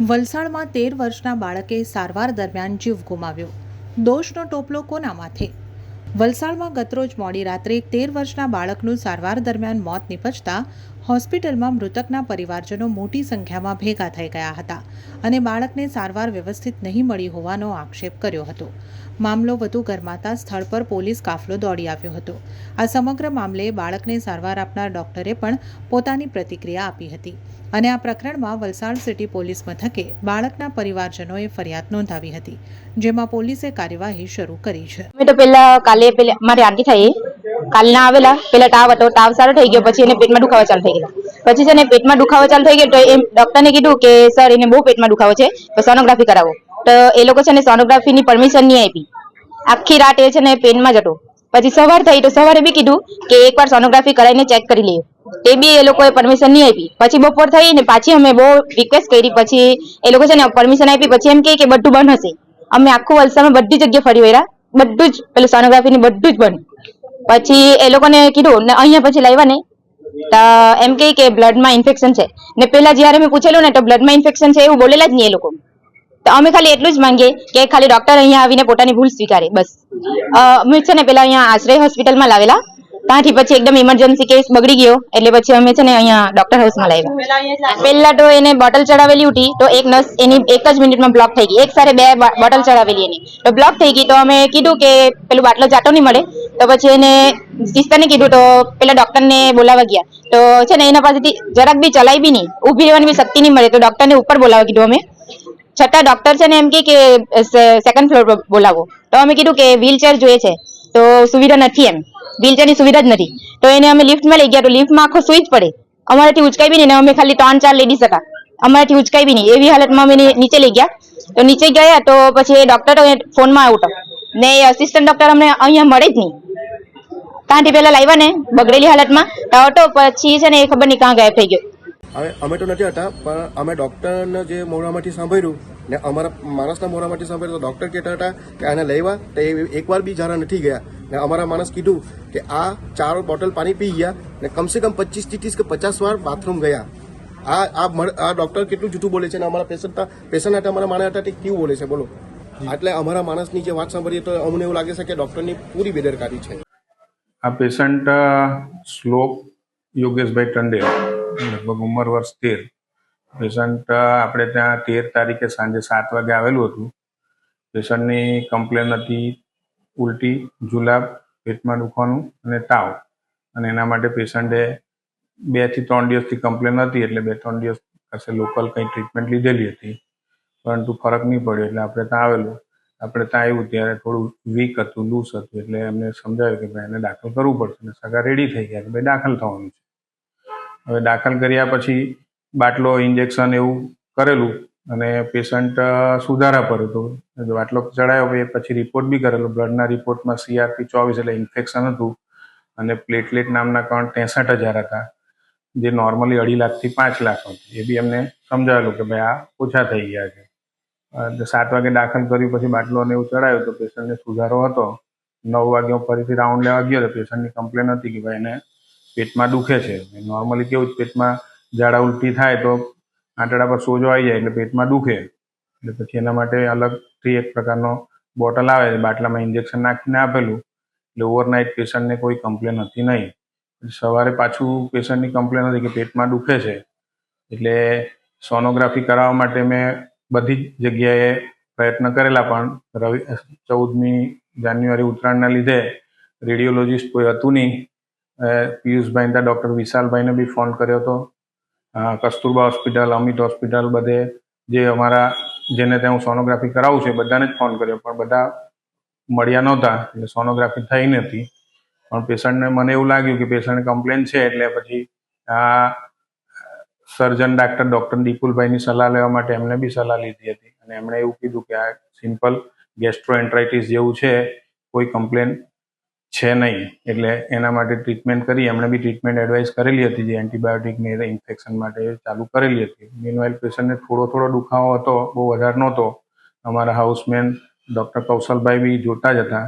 વલસાડમાં તેર વર્ષના બાળકે સારવાર દરમિયાન જીવ ગુમાવ્યો. દોષનો ટોપલો કોના માથે? વલસાડમાં ગતરોજ મોડી રાત્રે તેર વર્ષના બાળકનું સારવાર દરમિયાન મોત નિપજતા હોસ્પિટલમાં મૃતકના પરિવારજનો મોટી સંખ્યામાં ભેગા થઈ ગયા હતા અને બાળકને સારવાર વ્યવસ્થિત નહીં મળી હોવાનો આક્ષેપ કર્યો હતો. મામલો વધુ ગરમાતા સ્થળ પર પોલીસ કાફલો દોડી આવ્યો હતો. આ સમગ્ર મામલે બાળકને સારવાર આપનાર ડોક્ટરે પણ પોતાની પ્રતિક્રિયા આપી હતી અને આ પ્રકરણમાં વલસાડ સિટી પોલીસ મથકે બાળકના પરિવારજનોએ ફરિયાદ નોંધાવી હતી, જેમાં પોલીસે કાર્યવાહી શરૂ કરી છે. મેં તો પહેલા કાલે પેલા મારી આંટી થઈ. કાલના આવેલા, પેલા તાવ હતો તાવ સારો થઈ ગયો, પછી એને પેટમાં દુખાવો ચાલુ થઈ ગયો પછી છે ને પેટમાં દુખાવો ચાલુ થઈ ગયો તો એમ ડોક્ટરને કીધું કે, સર, એને બહુ પેટમાં દુખાવો છે, તો સોનોગ્રાફી કરાવો. તો એ લોકો છે ને સોનોગ્રાફીની પરમિશન નહીં આપી. આખી રાત એ છે ને પેનમાં જ હતો. પછી સવાર થઈ તો સવારે બી કીધું કે એકવાર સોનોગ્રાફી કરાવીને ચેક કરી લઈએ. તે બી એ લોકોએ પરમિશન નહીં આપી. પછી બપોર થઈ ને પાછી અમે બહુ રિક્વેસ્ટ કરી, પછી એ લોકો છે ને પરમિશન આપી, પછી એમ કે, બધું બંધ હશે. અમે આખું વલસાડમાં બધી જગ્યાએ ફરી વળ્યા. બધું જ, પેલું સોનોગ્રાફીની બધું જ બંધ. પછી એ લોકોને કીધું, ને અહીંયા પછી લાવ્યા ને તો એમ કહે કે બ્લડમાં ઇન્ફેક્શન છે. ને પેલા જ્યારે મેં પૂછેલું ને, તો બ્લડમાં ઇન્ફેક્શન છે? એવું બોલેલા જ નહીં એ લોકો. તો અમે ખાલી એટલું જ માંગીએ કે ખાલી ડોક્ટર અહીંયા આવીને પોતાની ભૂલ સ્વીકારે, બસ. અમે છે ને પેલા અહીંયા આશ્રય હોસ્પિટલમાં લાવેલા. ત્યાંથી પછી એકદમ ઇમરજન્સી કેસ બગડી ગયો. એટલે પછી અમે છે ને અહીંયા ડોક્ટર હાઉસમાં લાવ્યા. પહેલા તો એને બોટલ ચડાવેલી હતી તો એક નસ એની એક જ મિનિટમાં બ્લોક થઈ ગઈ. એક સાથે બે બોટલ ચડાવેલી એની. તો બ્લોક થઈ ગઈ તો અમે કીધું કે પેલું બાટલો જાતો નહીં મળે. તો પછી એને સિસ્ટરને કીધું તો પેલા ડોક્ટરને બોલાવવા ગયા. તો છે ને એના પાસેથી જરાક બી ચલાવી બી નહીં. ઊભી રહેવાની બી શક્તિ નહીં મળે. તો ડોક્ટરને ઉપર બોલાવવા કીધું અમે. છતાં ડોક્ટર છે ને એમ કે સેકન્ડ ફ્લોર પર બોલાવો. તો અમે કીધું કે વ્હીલચેર જોઈએ છે. તો સુવિધા નથી એમ. વ્હીલચેરની સુવિધા જ નથી. તો એને અમે લિફ્ટમાં લઈ ગયા, તો લિફ્ટમાં આખો સુઈ જ પડે. અમારાથી ઉચકાઈ બી નહીં અમે ખાલી ત્રણ ચાર લેડી શકા અમારાથી ઉચકાઈ બી નહીં. એવી હાલતમાં અમે નીચે લઈ ગયા. તો નીચે ગયા તો પછી એ ડોક્ટર ફોનમાં આવતો ને એ અસિસ્ટન્ટ ડોક્ટર અમને અહીંયા મળે જ નહીં. ત્યાંથી પેલા લાવ્યા ને, બગડેલી હાલતમાં. તો હતો, પછી છે ને એ ખબર નહીં કાં ગાયબ થઈ ગયો. અમે તો નથી હતા, પણ અમે ડૉક્ટરને જે મોડામાંથી સાંભળ્યું ને અમારા માણસના મોઢામાંથી સાંભળ્યું તો ડૉક્ટર કહેતા હતા કે આને લેવા તો એ એકવાર બી જારા નથી ગયા. ને અમારા માણસ કીધું કે આ ચાર બોટલ પાણી પી ગયા ને કમસે કમ પચીસ ત્રીસ કે પચાસ વાર બાથરૂમ ગયા. આ આ આ ડૉક્ટર કેટલું જૂઠું બોલે છે ને અમારા પેશન્ટ પેશન્ટ હતા અમારા માણસ હતા તે કેવું બોલે છે? બોલો. એટલે અમારા માણસની જે વાત સાંભળીએ તો અમને એવું લાગે છે કે ડૉક્ટરની પૂરી બેદરકારી છે. આ પેશન્ટ શ્લોક યોગેશભાઈ ટંડેલ લગભગ ઉંમર વર્ષ તેર. પેશન્ટ આપણે ત્યાં તેર તારીખે સાંજે સાત વાગે આવેલું હતું. પેશન્ટની કમ્પ્લેન હતી ઉલટી, જુલાબ, પેટમાં દુખવાનું અને તાવ. અને એના માટે પેશન્ટે બેથી ત્રણ દિવસથી કમ્પ્લેન હતી, એટલે બે ત્રણ દિવસ પાસે લોકલ કંઈ ટ્રીટમેન્ટ લીધેલી હતી. પરંતુ ફરક નહીં પડ્યો, એટલે આપણે ત્યાં આવેલું. આપણે ત્યાં આવ્યું ત્યારે થોડું વીક હતું લૂઝ હતું, એટલે એમને સમજાવ્યું કે ભાઈ એને દાખલ કરવું પડશે અને સગા રેડી થઈ ગયા કે ભાઈ દાખલ થવાનું છે. હવે દાખલ કર્યા પછી બાટલો ઇન્જેક્શન એવું કરેલું અને પેશન્ટ સુધારા પર હતો. બાટલો ચડાયો એ પછી રિપોર્ટ બી કરેલો. બ્લડના રિપોર્ટમાં સીઆરપી ચોવીસ એટલે ઇન્ફેક્શન હતું. અને પ્લેટલેટ નામના કણ ત્રેસઠ હજાર હતા. જે નોર્મલી અઢી લાખથી પાંચ લાખ હતું. એ બી એમને સમજાવેલું કે ભાઈ આ ઓછા થઈ ગયા છે. સાત વાગે દાખલ કર્યું પછી બાટલો અને એવું ચડાયો તો પેશન્ટને સુધારો હતો. નવ વાગે હું ફરીથી રાઉન્ડ લેવા ગયો તો પેશન્ટની કમ્પ્લેન હતી કે ભાઈ એને પેટમાં દુખે છે. નોર્મલી કેવું જ પેટમાં ઝાડા ઉલટી થાય તો આંટડા પર સોજો આવી જાય એટલે પેટમાં દુખે. એટલે પછી એના માટે અલગથી એક પ્રકારનો બોટલ આવે બાટલામાં ઇન્જેક્શન નાખીને આપેલું. એટલે ઓવરનાઇટ પેશન્ટને કોઈ કમ્પ્લેન હતી નહીં. સવારે પાછું પેશન્ટની કમ્પ્લેન હતી કે પેટમાં દુખે છે. એટલે સોનોગ્રાફી કરાવવા માટે મેં બધી જ જગ્યાએ પ્રયત્ન કરેલા, પણ રવિ, ચૌદમી જાન્યુઆરી ઉત્તરાયણના લીધે રેડિયોલોજિસ્ટ કોઈ હતું નહીં. પિયુષભાઈ ત્યાં ડૉક્ટર વિશાલભાઈને બી ફોન કર્યો હતો. કસ્તુરબા હોસ્પિટલ, અમિત હોસ્પિટલ બધે જે અમારા જેને ત્યાં હું સોનોગ્રાફી કરાવું છું બધાને જ ફોન કર્યો, પણ બધા મળ્યા નહોતા, એટલે સોનોગ્રાફી થઈ નથી. પણ પેશન્ટને મને એવું લાગ્યું કે પેશન્ટ કમ્પ્લેન છે, એટલે પછી આ સર્જન ડાક્ટર ડૉક્ટર દીપુલભાઈની સલાહ લેવા માટે એમને બી સલાહ લીધી હતી. અને એમણે એવું કીધું કે આ સિમ્પલ ગેસ્ટ્રોએન્ટ્રાઇટિસ જેવું છે, કોઈ કમ્પ્લેન છે નહીં. એટલે એના માટે ટ્રીટમેન્ટ કરી, એમણે બી ટ્રીટમેન્ટ એડવાઇસ કરેલી હતી, જે એન્ટીબાયોટિક ને ઇન્ફેક્શન માટે ચાલુ કરેલી હતી. મીનવાઇલ પેશન્ટને થોડો થોડો દુખાવો હતો, બહુ વધારે નહોતો. અમારા હાઉસમેન ડૉક્ટર કૌશલભાઈ બી જોતા જ હતા.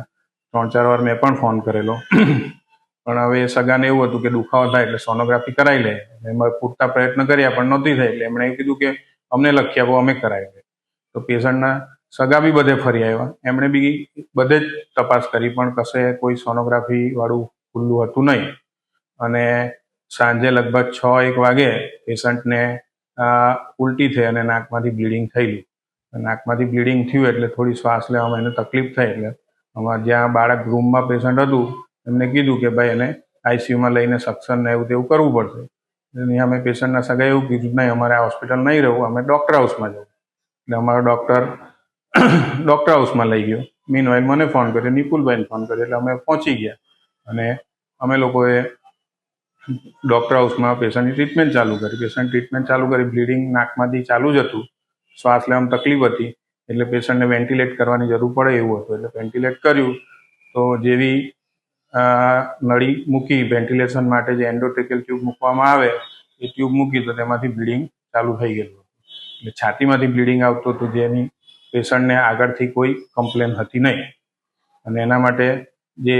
ત્રણ ચાર વાર મેં પણ ફોન કરેલો. પણ હવે સગાને એવું હતું કે દુખાવો થાય એટલે સોનોગ્રાફી કરાવી લે. એમાં પૂરતા પ્રયત્ન કર્યા પણ નહોતી થઈ. એટલે એમણે એવું કીધું કે અમને લખી આપો અમે કરાવી લે. તો પેશન્ટના સગા બી બધે ફરી આવ્યા. એમણે બી બધે જ તપાસ કરી, પણ કશે કોઈ સોનોગ્રાફી વાળું ખુલ્લું હતું નહીં. અને સાંજે લગભગ છ, એક વાગે પેશન્ટને ઉલટી થઈ અને નાકમાંથી બ્લીડિંગ થયેલું. નાકમાંથી બ્લીડિંગ થયું એટલે થોડી શ્વાસ લેવામાં એને તકલીફ થઈ એટલે અમારે જ્યાં બાળક રૂમમાં પેશન્ટ હતું, એમને કીધું કે ભાઈ એને આઈસીયુમાં લઈને સક્સન ને એવું તેવું કરવું પડશે. એટલે અમે પેશન્ટના સગાએ એવું કીધું, નહીં, અમારે આ હોસ્પિટલ નહીં રહેવું, અમે ડૉક્ટર હાઉસમાં જવું. એટલે અમારો ડૉક્ટર ડૉક્ટર હાઉસમાં લઈ ગયો. મીન વાઇલ મને ફોન કર્યો નિપુલભાઈને ફોન કર્યો, એટલે અમે પહોંચી ગયા. અને અમે લોકોએ ડૉક્ટર હાઉસમાં પેશન્ટની ટ્રીટમેન્ટ ચાલુ કરી. પેશન્ટ ટ્રીટમેન્ટ ચાલુ કરી બ્લીડિંગ નાકમાંથી ચાલુ જ હતું. શ્વાસ લેવામાં તકલીફ હતી, એટલે પેશન્ટને વેન્ટિલેટ કરવાની જરૂર પડે એવું હતું. એટલે વેન્ટિલેટ કર્યું. તો જેવી નળી મૂકી વેન્ટિલેશન માટે જે એન્ડોટ્રિકલ ટ્યુબ મૂકવામાં આવે, એ ટ્યુબ મૂકી તો તેમાંથી બ્લીડિંગ ચાલુ થઈ ગયેલું એટલે છાતીમાંથી બ્લીડિંગ આવતું હતું જેની પેશન્ટને આગળથી કોઈ કમ્પ્લેન હતી નહીં. અને એના માટે જે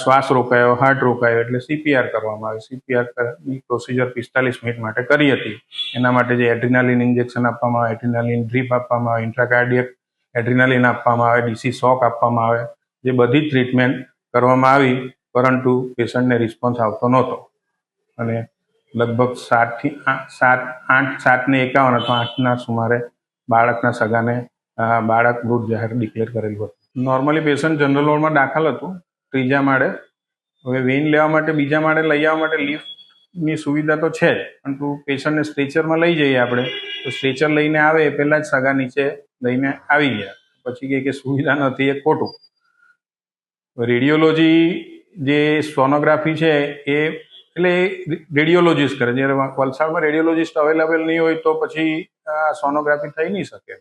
શ્વાસ રોકાયો, હાર્ટ રોકાયો એટલે સીપીઆર કરવામાં આવે સીપીઆરની પ્રોસિજર પિસ્તાલીસ મિનિટ માટે કરી હતી. એના માટે જે એડ્રિનાલિન ઇન્જેક્શન આપવામાં આવે એડ્રિનાલિન ડ્રીપ આપવામાં આવે ઇન્ટ્રાકાર્ડિયક એડ્રિનાલિન આપવામાં આવે ડીસી શોક આપવામાં આવે, જે બધી ટ્રીટમેન્ટ કરવામાં આવી, પરંતુ પેશન્ટને રિસ્પોન્સ આવતો નહોતો. અને લગભગ સાતથી સાત, આઠ, સાતને એકાવન અથવા આઠના સુમારે બાળકના સગાને બાળક મૃત જાહેર ડિક્લેર કરેલું હતું. નોર્મલી પેશન્ટ જનરલ વોર્ડમાં દાખલ હતું. ત્રીજા માળે. હવે વેઇન લેવા માટે બીજા માળે લઈ આવવા માટે લિફ્ટની સુવિધા તો છે જ. પરંતુ પેશન્ટને સ્ટ્રેચરમાં લઈ જઈએ આપણે. તો સ્ટ્રેચર લઈને આવે એ પહેલાં જ સગા નીચે લઈને આવી ગયા. પછી કહે કે સુવિધા નથી, એ ખોટું. રેડિયોલોજી જે સોનોગ્રાફી છે એ એટલે રેડિયોલોજીસ્ટ કરે. જ્યારે વલસાડમાં રેડિયોલોજીસ્ટ અવેલેબલ નહીં હોય તો પછી સોનોગ્રાફી થઈ નહીં શકે.